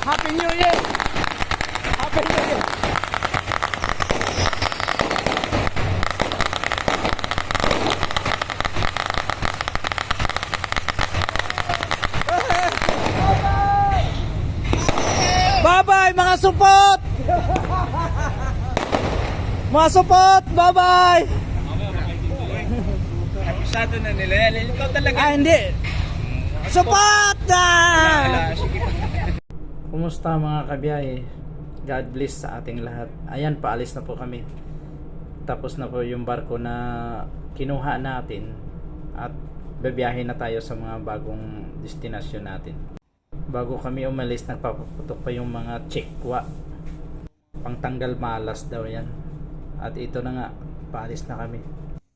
Happy New Year! Happy New Year! Bye-bye mga supot! Mga supot! Bye-bye! Masyado na nila yan. Ikaw talaga. Ah, hindi. Support na! Kumusta mga kabiyahe? God bless sa ating lahat. Ayan, paalis na po kami. Tapos na po yung barko na kinuha natin at babiyahe na tayo sa mga bagong destinasyon natin. Bago kami umalis, nagpapaputok pa yung mga chekwa. Pangtanggal malas daw yan. At ito na nga, paalis na kami.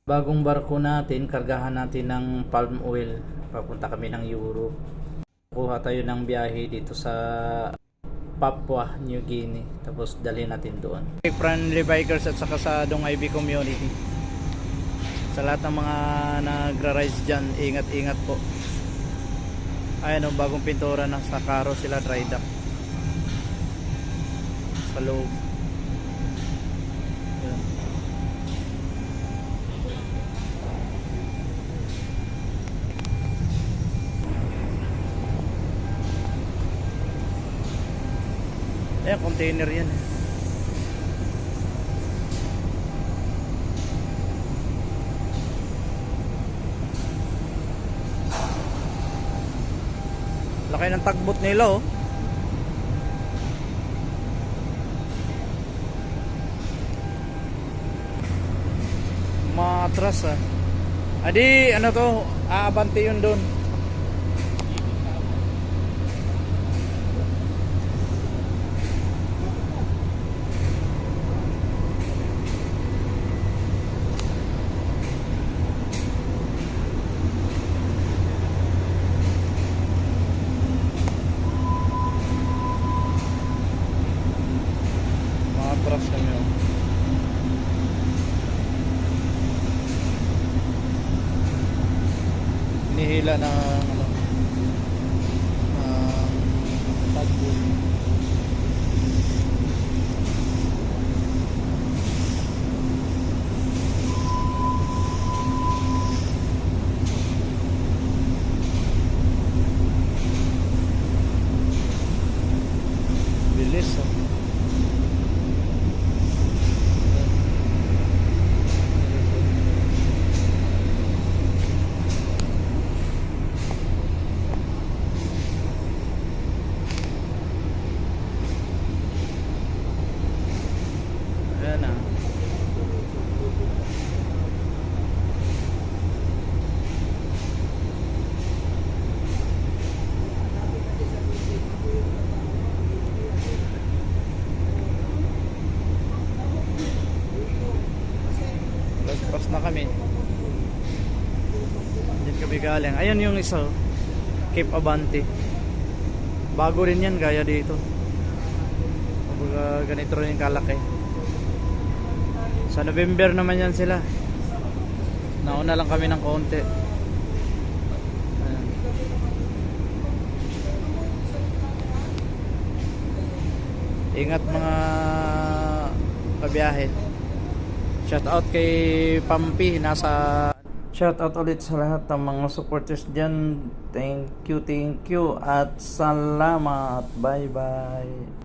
Bagong barko natin, kargahan natin ng palm oil. Papunta kami ng Europe. Kuha tayo ng biyahe dito sa Papua New Guinea. Tapos dali natin doon. Friendly bikers at saka sa Dong IB community. Sa lahat ng mga nagra-rise dyan, ingat-ingat po. Ayan o, bagong pintura na sa karo sila dry dock. Sa loob. Ayan, container yan. Laki ng tagbot nila oh. Matras ah. Adi, ano to? Aabante yun doon. Matras kami oh. Nihila ng ano ng tagbot. Bilis oh. Ayan na. Lagpas na kami. Diyan kami galing. Ayan yung isa. oh. Cape Abante. Bago rin yan gaya dito. Kumbaga ganito rin yung kalaki. Sa November naman yan sila. Nauna lang kami ng konti. Ingat mga kabiyahe. Shout out kay Pampi nasa Shout out ulit sa lahat ng mga supporters dyan. Thank you, thank you at salamat. Bye bye.